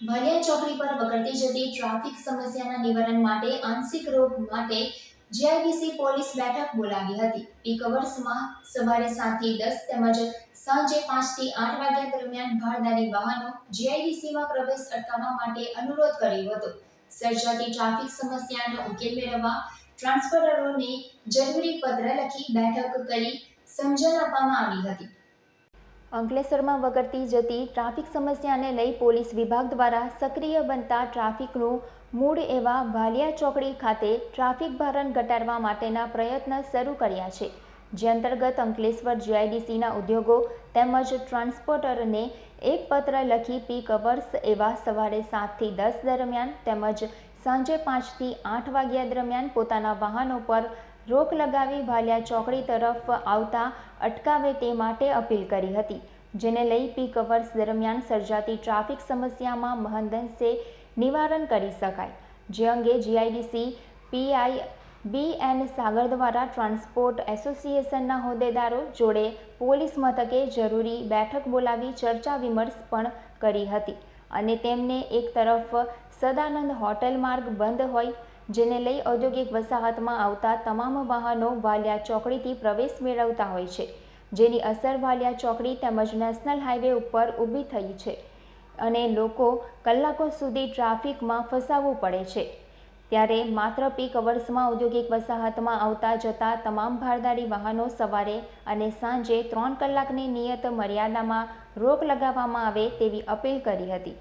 ભાલિયા ચોકડી પર વકરતી જતી ટ્રાફિક સમસ્યાના નિવારણ માટે આંશિક રોગ માટે જીઆઈડીસી પોલીસ બેઠક બોલાવી હતી. પીક અવર્સમાં સવારે સાતથી દસ તેમજ સાંજે પાંચથી આઠ વાગ્યા દરમિયાન ભારદારી વાહનો જીઆઈડીસીમાં પ્રવેશ અટકાવવા માટે અનુરોધ કર્યો હતો. સર્જાતી ટ્રાફિક સમસ્યાનો ઉકેલ મેળવવા ટ્રાન્સપોર્ટરોને જરૂરી પત્ર લખી બેઠક કરી સમજણ આપવામાં આવી હતી. અંકલેશ્વરમાં વગરતી જતી ટ્રાફિક સમસ્યાને લઈ પોલીસ વિભાગ દ્વારા સક્રિય બનતા ટ્રાફિકનું મૂળ એવા વાલિયા ચોકડી ખાતે ટ્રાફિક ભારણ ઘટાડવા માટેના પ્રયત્ન શરૂ કર્યા છે. જે અંતર્ગત અંકલેશ્વર જીઆઈડીસીના ઉદ્યોગો તેમજ ટ્રાન્સપોર્ટરને એક પત્ર લખી પીક અવર્સ એવા સવારે સાતથી દસ દરમિયાન તેમજ સાંજે પાંચથી આઠ વાગ્યા દરમિયાન પોતાના વાહનો પર રોક લગાવી ભાલિયા ચોકડી તરફ આવતા અટકાવે તે માટે અપીલ કરી હતી, જેને લઈ પીક અવર્સ દરમિયાન સર્જાતી ટ્રાફિક સમસ્યામાં મહંદંશે નિવારણ કરી શકાય. જે અંગે GIDC PI B N Sagar દ્વારા ટ્રાન્સપોર્ટ એસોસિએશનના હોદ્દેદારો જોડે પોલીસ મથકે જરૂરી બેઠક બોલાવી ચર્ચા વિમર્શ પણ કરી હતી અને તેમને એક તરફ સદાનંદ હોટેલ માર્ગ બંધ હોય જેને લઈ ઔદ્યોગિક વસાહતમાં આવતા તમામ વાહનો વાલિયા ચોકડીથી પ્રવેશ મેળવતા હોય છે. જેની અસર વાલિયા ચોકડી તેમજ નેશનલ હાઈવે ઉપર ઊભી થઈ છે અને લોકો કલાકો સુધી ટ્રાફિકમાં ફસાવવું પડે છે. ત્યારે માત્ર પીક અવર્સમાં ઔદ્યોગિક વસાહતમાં આવતા જતા તમામ ભારદારી વાહનો સવારે અને સાંજે ત્રણ કલાકની નિયત મર્યાદામાં રોક લગાવવામાં આવે તેવી અપીલ કરી હતી.